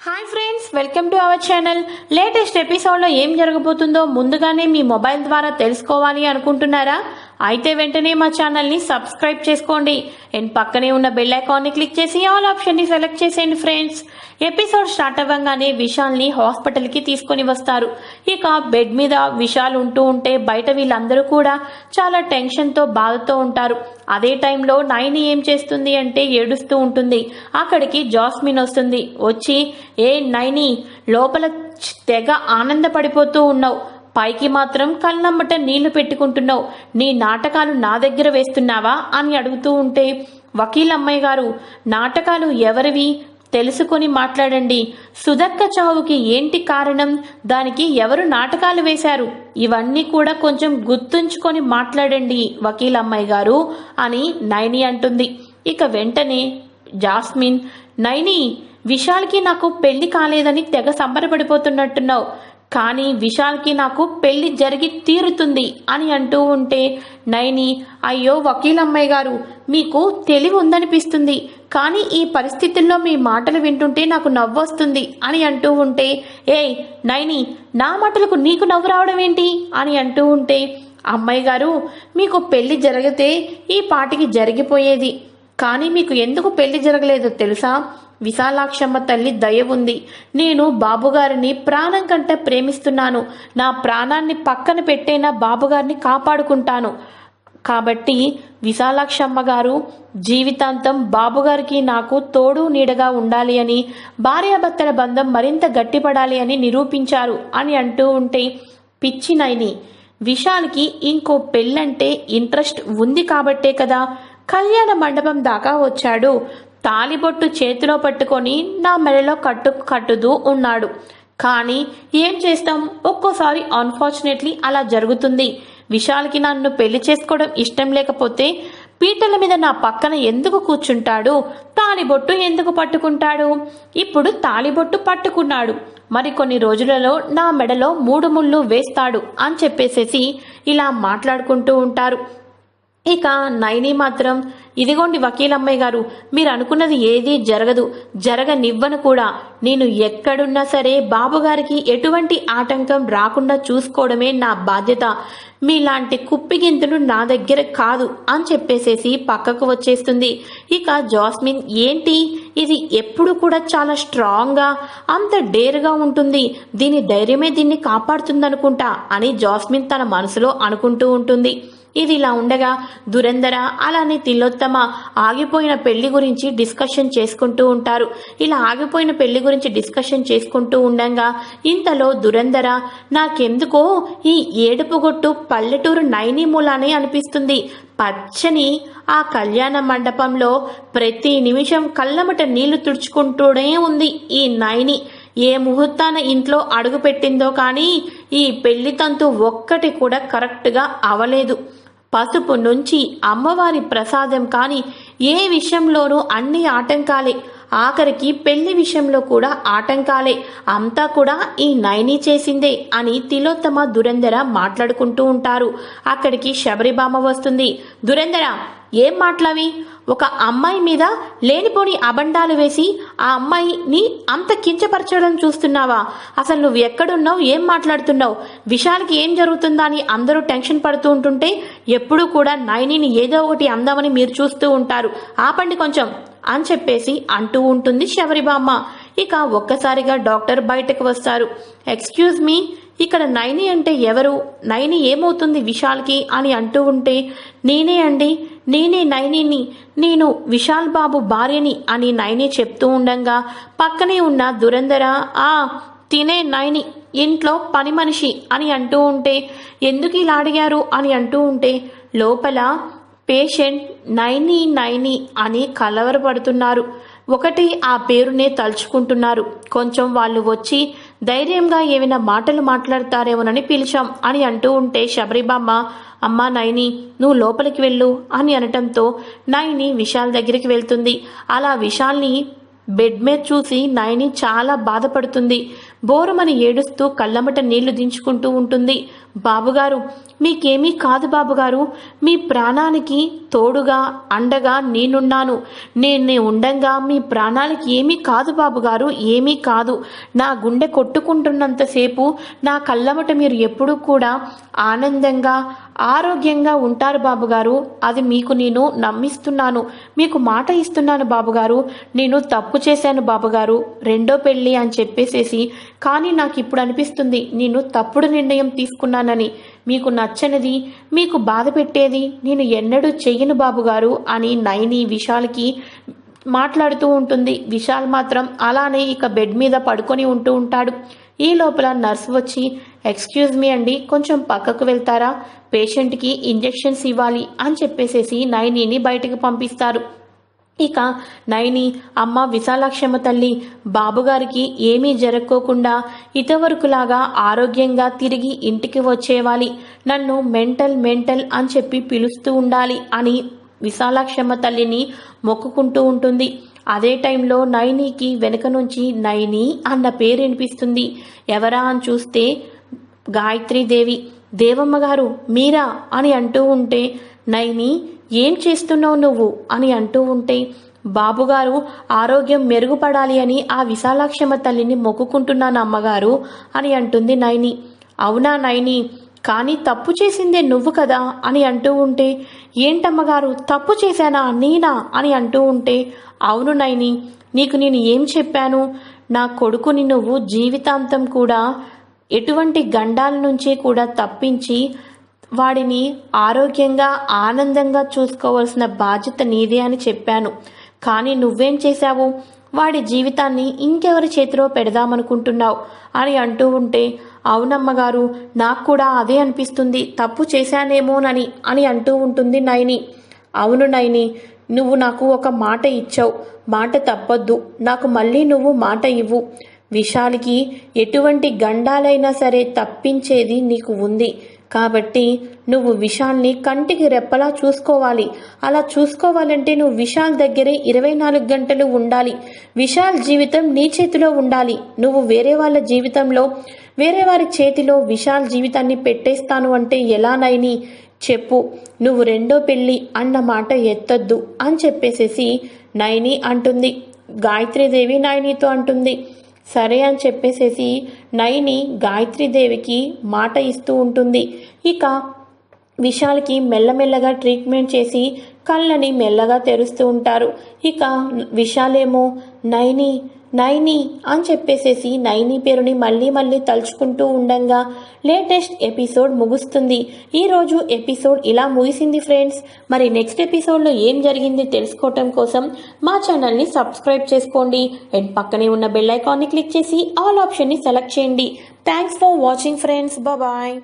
Hi friends welcome to our channel latest ఎపిసోడ్లో ఏం జరగబోతుందో ముందుగానే మీ మొబైల్ ద్వారా తెలుసుకోవాలి అనుకుంటున్నారా? అయితే వెంటనే మా ఛానల్ని సబ్స్క్రైబ్ చేసుకోండి. అండ్ పక్కనే ఉన్న బెల్ ఐకాన్ని క్లిక్ చేసి ఆల్ ఆప్షన్ని సెలెక్ట్ చేసేయండి ఫ్రెండ్స్. ఎపిసోడ్ స్టార్ట్ అవ్వగానే విశాల్ని హాస్పిటల్కి తీసుకొని వస్తారు. ఇక బెడ్ మీద విశాల్ ఉంటూ ఉంటే బయట వీళ్ళందరూ కూడా చాలా టెన్షన్తో బాధతో ఉంటారు. అదే టైంలో నైని ఏం చేస్తుంది అంటే ఏడుస్తూ ఉంటుంది. అక్కడికి జాస్మిన్ వస్తుంది. వచ్చి ఏ నైని లోపల తెగ ఆనందపడిపోతూ ఉన్నావు. పైకి మాత్రం కళ్ళమ్మట నీళ్ళు పెట్టుకుంటున్నావు. నీ నాటకాలు నా దగ్గర వేస్తున్నావా? అని అడుగుతూ ఉంటే వకీల్ అమ్మాయి గారు నాటకాలు ఎవరివి? తెలుసుకొని మాట్లాడండి. సుధక్క చావుకి ఏంటి కారణం? దానికి ఎవరు నాటకాలు వేశారు? ఇవన్నీ కూడా కొంచెం గుర్తుంచుకొని మాట్లాడండి వకీల్ అమ్మాయి గారు అని నైని అంటుంది. ఇక వెంటనే జాస్మిన్ నైని విశాల్కి నాకు పెళ్ళి కాలేదని తెగ సంబరపడిపోతున్నట్టున్నావు. కానీ విశాల్కి నాకు పెళ్ళి జరిగి తీరుతుంది అని అంటూ ఉంటే నైని అయ్యో వకీల్ అమ్మాయి గారు మీకు తెలివి ఉందనిపిస్తుంది కానీ ఈ పరిస్థితుల్లో మీ మాటలు వింటుంటే నాకు నవ్వొస్తుంది అని అంటూ ఉంటే ఏయ్ నైని నా మాటలకు నీకు నవ్వు రావడం ఏంటి? అని అంటూ ఉంటే అమ్మాయి గారు మీకు పెళ్ళి జరిగితే ఈ పాటికి జరిగిపోయేది. కానీ మీకు ఎందుకు పెళ్ళి జరగలేదో తెలుసా? విశాలాక్షమ్మ తల్లి దయ ఉంది. నేను బాబుగారిని ప్రాణం కంటే ప్రేమిస్తున్నాను. నా ప్రాణాన్ని పక్కన పెట్టైనా బాబుగారిని కాపాడుకుంటాను. కాబట్టి విశాలాక్షమ్మ గారు జీవితాంతం బాబుగారికి నాకు తోడు నీడగా ఉండాలి అని భార్యాభర్తల బంధం మరింత గట్టిపడాలి అని నిరూపించారు అని అంటూ ఉంటే పిచ్చి నైని విశాల్కి ఇంకో పెళ్ళంటే ఇంట్రెస్ట్ ఉంది కాబట్టే కదా. కళ్యాణ మండపం దాకా వచ్చాడు. తాలిబొట్టు చేతిలో పట్టుకొని నా మెడలో కట్టు కట్టుతూ ఉన్నాడు. కానీ ఏం చేస్తాం? ఒక్కోసారి అన్ఫార్చునేట్లీ అలా జరుగుతుంది. విశాల్కి నన్ను పెళ్ళి చేసుకోవడం ఇష్టం లేకపోతే పీటల మీద నా పక్కన ఎందుకు కూర్చుంటాడు? తాలిబొట్టు ఎందుకు పట్టుకుంటాడు? ఇప్పుడు తాలిబొట్టు పట్టుకున్నాడు. మరికొన్ని రోజులలో నా మెడలో మూడు ముళ్ళు వేస్తాడు అని చెప్పేసేసి ఇలా మాట్లాడుకుంటూ ఉంటారు. ఇక నైని మాత్రం ఇదిగోండి వకీలమ్మాయి గారు మీరు అనుకున్నది ఏదీ జరగదు. జరగనివ్వను కూడా. నేను ఎక్కడున్నా సరే బాబుగారికి ఎటువంటి ఆటంకం రాకుండా చూసుకోవడమే నా బాధ్యత. మీలాంటి కుప్పిగింతులు నా దగ్గర కాదు అని చెప్పేసేసి పక్కకు వచ్చేస్తుంది. ఇక జాస్మిన్ ఏంటి? ఇది ఎప్పుడు కూడా చాలా స్ట్రాంగ్గా అంత డేర్గా ఉంటుంది. దీని ధైర్యమే దీన్ని కాపాడుతుందనుకుంటా అని జాస్మిన్ తన మనసులో అనుకుంటూ ఉంటుంది. ఇది ఇలా ఉండగా దురంధర అలానే తిలోత్తమ ఆగిపోయిన పెళ్ళి గురించి డిస్కషన్ చేసుకుంటూ ఉంటారు. ఇలా ఆగిపోయిన పెళ్ళి గురించి డిస్కషన్ చేసుకుంటూ ఉండగా ఇంతలో దురంధర నాకెందుకో ఈ ఏడుపుగొట్టు పల్లెటూరు నైనిమూలానే అనిపిస్తుంది. పచ్చని ఆ కళ్యాణ మండపంలో ప్రతి నిమిషం కళ్ళమట నీళ్ళు తుడుచుకుంటూనే ఉంది ఈ నైని. ఏ ముహూర్తాన ఇంట్లో అడుగు పెట్టిందో కానీ ఈ పెళ్ళి తంతు ఒక్కటి కూడా కరెక్ట్గా అవలేదు. పసుపు నుంచి అమ్మవారి ప్రసాదం కానీ ఏ విషయంలోనూ అన్ని ఆటంకాలే. ఆఖరికి పెళ్ళి విషయంలో కూడా ఆటంకాలే. అంతా కూడా ఈ నయని చేసిందే అని తిలోత్తమ దురంధర మాట్లాడుకుంటూ ఉంటారు. అక్కడికి శబరిబామ వస్తుంది. దురంధర ఏం మాట్లావి? ఒక అమ్మాయి మీద లేనిపోని అబండాలు వేసి ఆ అమ్మాయిని అంత కించపరచడం చూస్తున్నావా? అసలు నువ్వు ఎక్కడున్నావు? ఏం మాట్లాడుతున్నావు? విశాల్కి ఏం జరుగుతుందా అని అందరూ టెన్షన్ పడుతూ ఉంటుంటే ఎప్పుడూ కూడా నైనీని ఏదో ఒకటి అందామని మీరు చూస్తూ ఉంటారు. ఆపండి కొంచెం అని చెప్పేసి అంటూ ఉంటుంది శబరిబామ్మ. ఇక ఒక్కసారిగా డాక్టర్ బయటకు వస్తారు. ఎక్స్క్యూజ్ మీ ఇక్కడ నైని అంటే ఎవరు? నైని ఏమవుతుంది విశాల్కి అని అంటూ ఉంటే నేనే అండి. నేనే నైనిని నేను విశాల్ బాబు భార్యని అని నైని చెప్తూ ఉండంగా పక్కనే ఉన్న దురంధర ఆ తినే నైని ఇంట్లో పని మనిషి అని అంటూ ఉంటే ఎందుకు ఇలా అడిగారు? అని అంటూ ఉంటే లోపల పేషెంట్ నైని నైని అని కలవరపడుతున్నారు. ఒకటి ఆ పేరునే తలుచుకుంటున్నారు. కొంచెం వాళ్ళు వచ్చి ధైర్యంగా ఏమైనా మాటలు మాట్లాడతారేమోనని పిలిచాం. అని అంటూ ఉంటే శబరిబామ్మ అమ్మా నైని నువ్వు లోపలికి వెళ్ళు అని అనటంతో నైని విశాల్ దగ్గరికి వెళ్తుంది. అలా విశాల్ని బెడ్ మీద చూసి నయని చాలా బాధపడుతుంది. బోరమని ఏడుస్తూ కళ్ళమట నీళ్ళు దించుకుంటూ ఉంటుంది. బాబుగారు మీకేమీ కాదు బాబుగారు. మీ ప్రాణానికి తోడుగా అండగా నేనున్నాను. నేను ఉండంగా మీ ప్రాణాలకి ఏమీ కాదు బాబుగారు ఏమీ కాదు. నా గుండె కొట్టుకుంటున్నంతసేపు నా కళ్ళమట మీరు ఎప్పుడూ కూడా ఆనందంగా ఆరోగ్యంగా ఉంటారు బాబుగారు. అది మీకు నేను నమ్మిస్తున్నాను. మీకు మాట ఇస్తున్నాను బాబుగారు. నేను తప్పు చేశాను బాబుగారు. రెండో పెళ్ళి అని చెప్పేసేసి కానీ నాకు ఇప్పుడు అనిపిస్తుంది నేను తప్పుడు నిర్ణయం తీసుకున్నానని. మీకు నచ్చనిది మీకు బాధ పెట్టేది నేను ఎన్నడూ చెయ్యను బాబుగారు అని నయని విశాల్కి మాట్లాడుతూ ఉంటుంది. విశాల్ మాత్రం అలానే ఇక బెడ్ మీద పడుకొని ఉంటూ ఉంటాడు. ఈ లోపల నర్స్ వచ్చి ఎక్స్క్యూజ్ మీ అండి కొంచెం పక్కకు వెళ్తారా? పేషెంట్కి ఇంజెక్షన్స్ ఇవ్వాలి అని చెప్పేసేసి నయనీని బయటకు పంపిస్తారు. ఇక నైని అమ్మ విశాలాక్షమ్మ తల్లి బాబుగారికి ఏమీ జరక్కోకుండా ఇతవరకులాగా ఆరోగ్యంగా తిరిగి ఇంటికి వచ్చేవాలి. నన్ను మెంటల్ మెంటల్ అని చెప్పి పిలుస్తూ ఉండాలి అని విశాలాక్షమ్మ తల్లిని మొక్కుకుంటూ ఉంటుంది. అదే టైంలో నైనికి వెనుక నుంచి నయని అన్న పేరు వినిపిస్తుంది. ఎవరా అని చూస్తే గాయత్రీదేవి దేవమ్మ గారు మీరా అని అంటూ ఉంటే నయని ఏం చేస్తున్నావు నువ్వు అని అంటూ ఉంటే బాబుగారు ఆరోగ్యం మెరుగుపడాలి అని ఆ విశాలాక్షమ్మ తల్లిని మొక్కుకుంటున్నాను అమ్మగారు అని అంటుంది నైని. అవునా నైని కానీ తప్పు చేసిందే నువ్వు కదా అని అంటూ ఉంటే ఏంటమ్మగారు తప్పు చేశానా నేనా అని అంటూ ఉంటే అవును నైని నీకు నేను ఏం చెప్పాను? నా కొడుకుని నువ్వు జీవితాంతం కూడా ఎటువంటి గండాల నుంచి కూడా తప్పించి వాడిని ఆరోగ్యంగా ఆనందంగా చూసుకోవాల్సిన బాధ్యత నీదే అని చెప్పాను. కానీ నువ్వేం చేశావు? వాడి జీవితాన్ని ఇంకెవరి చేతిలో పెడదామనుకుంటున్నావు? అని అంటూ ఉంటే అవునమ్మగారు నాకు కూడా అదే అనిపిస్తుంది. తప్పు చేశానేమోనని అని అంటూ ఉంటుంది నైని. అవును నైని నువ్వు నాకు ఒక మాట ఇచ్చావు. మాట తప్పొద్దు. నాకు మళ్ళీ నువ్వు మాట ఇవ్వు. విశాల్కి ఎటువంటి గండాలైనా సరే తప్పించేది నీకు ఉంది. కాబట్టి నువ్వు విశాల్ని కంటికి రెప్పలా చూసుకోవాలి. అలా చూసుకోవాలంటే నువ్వు విశాల్ దగ్గరే ఇరవై నాలుగు గంటలు ఉండాలి. విశాల్ జీవితం నీ చేతిలో ఉండాలి. నువ్వు వేరే వాళ్ళ జీవితంలో వేరే వారి చేతిలో విశాల్ జీవితాన్ని పెట్టేస్తాను అంటే ఎలానైని చెప్పు. నువ్వు రెండో పెళ్ళి అన్న మాట ఎత్తొద్దు అని చెప్పేసేసి నైని అంటుంది. గాయత్రీదేవి నైనితో అంటుంది. సరే అని చెప్పేసేసి నైని గాయత్రీదేవికి మాట ఇస్తూ ఉంటుంది. ఇక విశాల్కి మెల్లమెల్లగా ట్రీట్మెంట్ చేసి కళ్ళని మెల్లగా తెరుస్తూ ఉంటారు. ఇక విశాలేమో నైని నైని అని చెప్పేసేసి నైని పేరుని మళ్ళీ మళ్ళీ తలుచుకుంటూ ఉండంగా. లేటెస్ట్ ఎపిసోడ్ ముగుస్తుంది. ఈరోజు ఎపిసోడ్ ఇలా ముగిసింది ఫ్రెండ్స్. మరి నెక్స్ట్ ఎపిసోడ్లో ఏం జరిగింది తెలుసుకోవటం కోసం మా ఛానల్ని సబ్స్క్రైబ్ చేసుకోండి. అండ్ పక్కనే ఉన్న బెల్ ఐకాన్ని క్లిక్ చేసి ఆల్ ఆప్షన్ని సెలెక్ట్ చేయండి. Thanks for watching friends bye